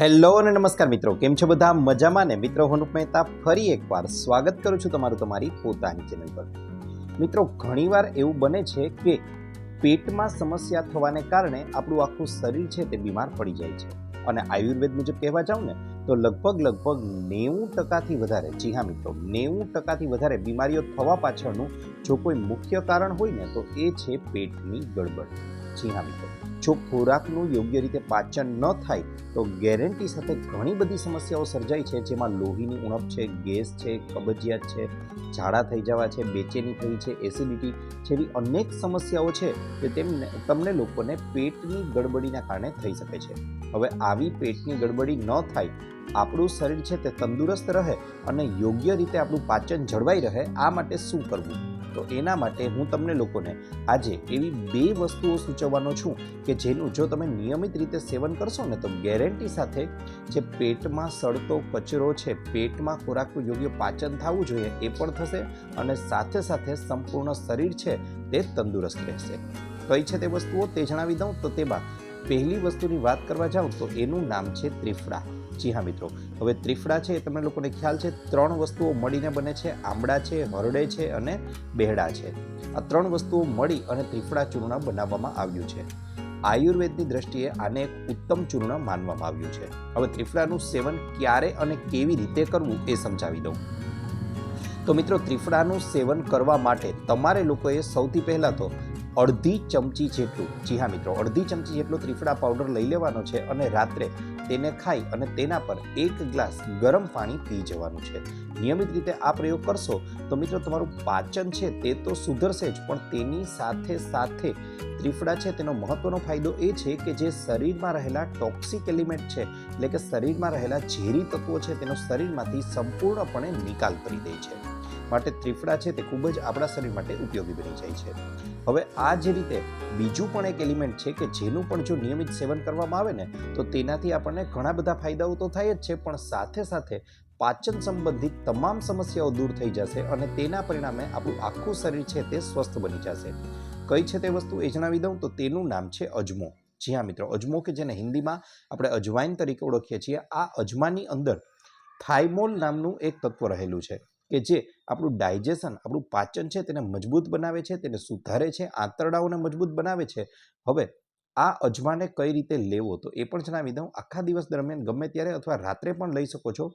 Hello અને નમસ્કાર મિત્રો, કેમ છો બધા? મજામાં ને? મિત્રો, હું મહેતા ફરી એકવાર સ્વાગત કરું છું તમારું તમારી પોતાની ચેનલ પર. મિત્રો, ઘણીવાર એવું બને છે કે પેટમાં સમસ્યા થવાને કારણે આપણું આખું શરીર છે તે બીમાર પડી જાય છે. અને આયુર્વેદ મુજબ કહેવા જાઉં ને, તો લગભગ લગભગ નેવું ટકાથી વધારે, જી હા મિત્રો, નેવું ટકાથી વધારે બીમારીઓ થવા પાછળનું જો કોઈ મુખ્ય કારણ હોય ને, તો એ છે પેટની ગડબડ. જી હા મિત્રો જો ખોરાકનું યોગ્ય રીતે પાચન ન થાય, તો ગેરંટી સાથે ઘણી બધી સમસ્યાઓ સર્જાય છે, જેમાં લોહીની ઉણપ છે, ગેસ છે, કબજિયાત છે, ઝાડા થઈ જવા છે, બેચેની થઈ છે, એસિડિટી જેવી અનેક સમસ્યાઓ છે કે તેમને, તમને લોકોને પેટની ગડબડીના કારણે થઈ શકે છે. હવે આવી પેટની ગડબડી ન થાય, આપણું શરીર છે તે તંદુરસ્ત રહે અને યોગ્ય રીતે આપણું પાચન જળવાઈ રહે, આ માટે શું કરવું? તો એના માટે હું તમને લોકોને આજે એવી બે વસ્તુઓ સૂચવવાનો છું કે જેનું જો તમે નિયમિત રીતે સેવન કરશો ને તો ગેરંટી સાથે જે પેટમાં સડતો કચરો છે, પેટમાં ખોરાકનું યોગ્ય પાચન થવું જોઈએ એ પણ થશે અને સાથે સાથે સંપૂર્ણ શરીર છે તે તંદુરસ્ત રહેશે. કઈ છે તે વસ્તુઓ તે જણાવી દઉં? તો તેમાં પહેલી વસ્તુની વાત કરવા જાઉં તો એનું નામ છે ત્રિફળા. જી હા મિત્રો હવે ત્રિફળા છે એ તમને લોકોને ખ્યાલ છે, ત્રણ વસ્તુઓ મળીને બને છે, આમળા છે, હરડે છે અને બેહડા છે. આ ત્રણ વસ્તુઓ મળી અને ત્રિફળા ચૂર્ણ બનાવવામાં આવ્યું છે. આયુર્વેદની દ્રષ્ટિએ આને એક ઉત્તમ ચૂર્ણ માનવામાં આવ્યું છે. હવે ત્રિફળાનું સેવન ક્યારે અને કેવી રીતે કરવું એ સમજાવી દઉં. તો મિત્રો, ત્રિફળાનું સેવન કરવા માટે તમારે લોકોએ સૌથી પહેલાં તો અડધી ચમચી જેટલું, જી હા મિત્રો, અડધી ચમચી જેટલો ત્રિફળા પાવડર લઈ લેવાનો છે અને રાત્રે તેને ખાઈ અને તેના પર એક ગ્લાસ ગરમ પાણી પી જવાનું છે. નિયમિત રીતે આ પ્રયોગ કરશો તો મિત્રો તમારું પાચન છે તે તો સુધરશે જ, પણ તેની સાથે સાથે ત્રિફળા છે તેનો મહત્વનો ફાયદો એ છે કે જે શરીરમાં રહેલા ટોક્સિક એલિમેન્ટ છે, એટલે કે શરીરમાં રહેલા ઝેરી તત્વો છે તેનો શરીરમાંથી સંપૂર્ણપણે નિકાલ કરી દે છે. માટે ત્રિફળા છે તે ખૂબ જ આપણા શરીર માટે ઉપયોગી બની જાય છે. હવે આ જ રીતે બીજું પણ એક એલિમેન્ટ છે કે જેનું પણ જો નિયમિત સેવન કરવામાં આવે ને, તો તેનાથી આપણને ઘણા બધા ફાયદાઓ તો થાય જ છે, પણ સાથે સાથે પાચન સંબંધિત તમામ સમસ્યાઓ દૂર થઈ જશે અને તેના પરિણામે આપણું આખું શરીર છે તે સ્વસ્થ બની જશે. કઈ છે તે વસ્તુ એ જણાવી દઉં તો તેનું નામ છે અજમો. જી હા મિત્રો, અજમો કે જેને હિન્દીમાં આપણે અજવાઈન તરીકે ઓળખીએ છીએ, આ અજમાની અંદર થાઇમોલ નામનું એક તત્વ રહેલું છે. કે જે આપણું ડાયજેશન, આપણું પાચન છે તેને મજબૂત બનાવે છે, તેને સુધારે છે, આંતરડાઓને મજબૂત બનાવે છે. હવે આ અજમાને કઈ રીતે લેવો? તો એ પણ જણાવી દઉં. આખા દિવસ દરમિયાન ગમે ત્યારે અથવા રાત્રે પણ લઈ શકો છો.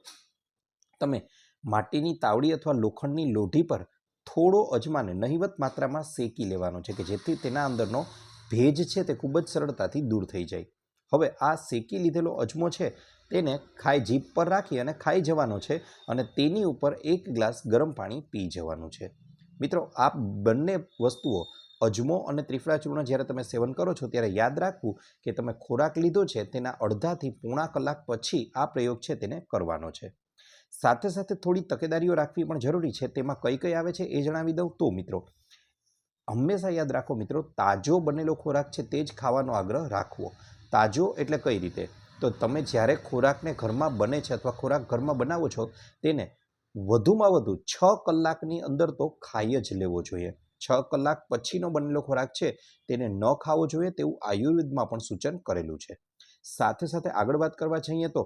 તમે માટીની તાવડી અથવા લોખંડની લોઢી પર થોડો અજમાને નહિવત માત્રામાં શેકી લેવાનો છે કે જેથી તેના અંદરનો ભેજ છે તે ખૂબ જ સરળતાથી દૂર થઈ જાય. હવે આ શેકી લીધેલો અજમો છે તેને ખાઈ જીભ પર રાખી અને ખાઈ જવાનો છે અને તેની ઉપર એક ગ્લાસ ગરમ પાણી પી જવાનું છે. મિત્રો, આ બંને વસ્તુઓ અજમો અને ત્રિફળા ચૂર્ણ જ્યારે તમે સેવન કરો છો ત્યારે યાદ રાખવું કે તમે ખોરાક લીધો છે તેના અડધાથી પોણા કલાક પછી આ પ્રયોગ છે તેને કરવાનો છે. સાથે સાથે થોડી તકેદારીઓ રાખવી પણ જરૂરી છે. તેમાં કઈ કઈ આવે છે એ જણાવી દઉં તો મિત્રો, હંમેશા યાદ રાખો મિત્રો, તાજો બનેલો ખોરાક છે તે જ ખાવાનો આગ્રહ રાખવો. તાજો એટલે કઈ રીતે? તો તમે જ્યારે ખોરાકને ઘરમાં બને છે અથવા ખોરાક ઘરમાં બનાવો છો, તેને વધુમાં વધુ છ કલાકની અંદર તો ખાઈ જ લેવો જોઈએ. છ કલાક પછીનો બનેલો ખોરાક છે, તેને ન ખાવો જોઈએ તેવું આયુર્વેદમાં પણ સૂચન કરેલું છે. સાથે સાથે આગળ વાત કરવા જઈએ તો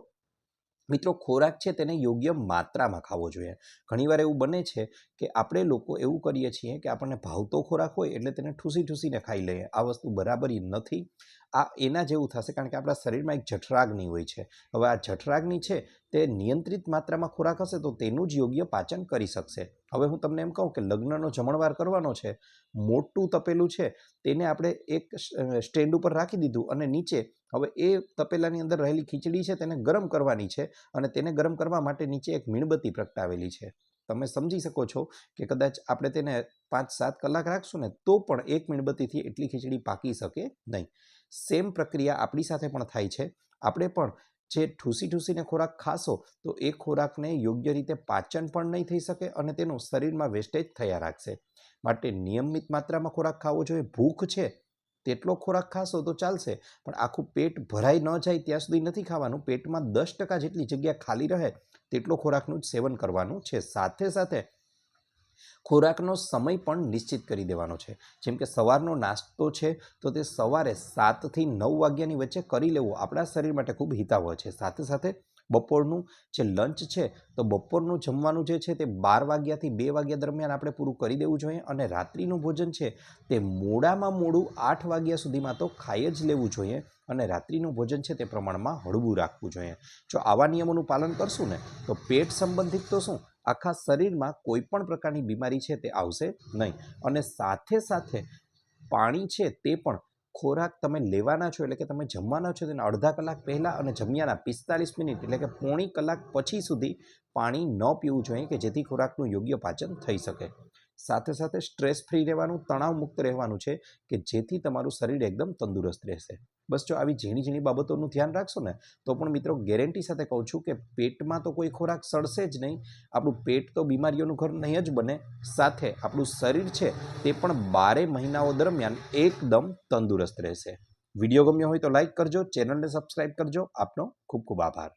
મિત્રો, ખોરાક છે તેને યોગ્ય માત્રામાં ખાવો જોઈએ. ઘણીવાર એવું બને છે કે આપણે લોકો એવું કરીએ છીએ કે આપણને ભાવતો ખોરાક હોય એટલે તેને ઠૂસી ઠૂસીને ખાઈ લઈએ. આ વસ્તુ બરાબરી નથી. આ એના જેવું થશે કારણ કે આપણા શરીરમાં એક જઠરાગ્નિ હોય છે. હવે આ જઠરાગ્નિ છે તે નિયંત્રિત માત્રામાં ખોરાક હશે તો તેનું જ યોગ્ય પાચન કરી શકશે. હવે હું તમને એમ કહું કે લગ્નનો જમણવાર કરવાનો છે, મોટું તપેલું છે, તેને આપણે એક સ્ટેન્ડ ઉપર રાખી દીધું અને નીચે હવે એ તપેલાની અંદર રહેલી ખીચડી છે તેને ગરમ કરવાની છે અને તેને ગરમ કરવા માટે નીચે એક મીણબત્તી પ્રગટાવેલી છે. તમે સમજી શકો છો કે કદાચ આપણે તેને પાંચ સાત કલાક રાખશું ને તો પણ એક મીણબત્તીથી એટલી ખીચડી પાકી શકે નહીં. સેમ પ્રક્રિયા આપણી સાથે પણ થાય છે. આપણે પણ જે ઠૂસી ઠૂસીને ખોરાક ખાશો તો એ ખોરાકને યોગ્ય રીતે પાચન પણ નહીં થઈ શકે અને તેનું શરીરમાં વેસ્ટેજ થયા રાખશે. માટે નિયમિત માત્રામાં ખોરાક ખાવો જોઈએ. ભૂખ છે તેટલો ખોરાક ખાશો તો ચાલશે. પણ આખું પેટ ભરાઈ ન જાય ત્યાં સુધી નથી ખાવાનું. પેટમાં દસ ટકા જેટલી જગ્યા ખાલી રહે તેટલો ખોરાકનું જ સેવન કરવાનું છે. સાથે સાથે ખોરાકનો સમય પણ નિશ્ચિત કરી દેવાનો છે. જેમ કે સવારનો નાસ્તો છે તો તે સવારે સાતથી નવ વાગ્યાની વચ્ચે કરી લેવો. આપણા શરીર માટે ખૂબ હિતાવહ છે. સાથે સાથે બપોરનું જે લંચ છે, તો બપોરનું જમવાનું જે છે તે બાર વાગ્યાથી બે વાગ્યા દરમિયાન આપણે પૂરું કરી દેવું જોઈએ અને રાત્રિનું ભોજન છે તે મોડામાં મોડું આઠ વાગ્યા સુધીમાં તો ખાઈ જ લેવું જોઈએ અને રાત્રિનું ભોજન છે તે પ્રમાણમાં હળવું રાખવું જોઈએ. જો આવા નિયમોનું પાલન કરશું ને, તો પેટ સંબંધિત તો શું? આખા શરીરમાં કોઈ પણ પ્રકારની બીમારી છે તે આવશે નહીં. અને સાથે સાથે પાણી છે તે પણ ખોરાક તમે લેવાના છો એટલે કે તમે જમવાના છો, તેના અડધા કલાક પહેલાં અને જમ્યાના પિસ્તાલીસ મિનિટ એટલે કે પોણી કલાક પછી સુધી પાણી ન પીવું જોઈએ કે જેથી ખોરાકનું યોગ્ય પાચન થઈ શકે. સાથે સાથે સ્ટ્રેસ ફ્રી રહેવાનું, તણાવ મુક્ત રહેવાનું છે કે જેથી તમારું શરીર એકદમ તંદુરસ્ત રહેશે. બસ જો આવી ઝીણી ઝીણી બાબતોનું ધ્યાન રાખશો ને, તો પણ મિત્રો ગેરંટી સાથે કહું છું કે પેટમાં તો કોઈ ખોરાક સડશે જ નહીં. આપણું પેટ તો બીમારીઓનું ઘર નહીં જ બને. સાથે આપણું શરીર છે તે પણ બારે મહિનાઓ દરમિયાન એકદમ તંદુરસ્ત રહેશે. વીડિયો ગમ્યો હોય તો લાઈક કરજો, ચેનલને સબસ્ક્રાઈબ કરજો. આપનો ખૂબ ખૂબ આભાર.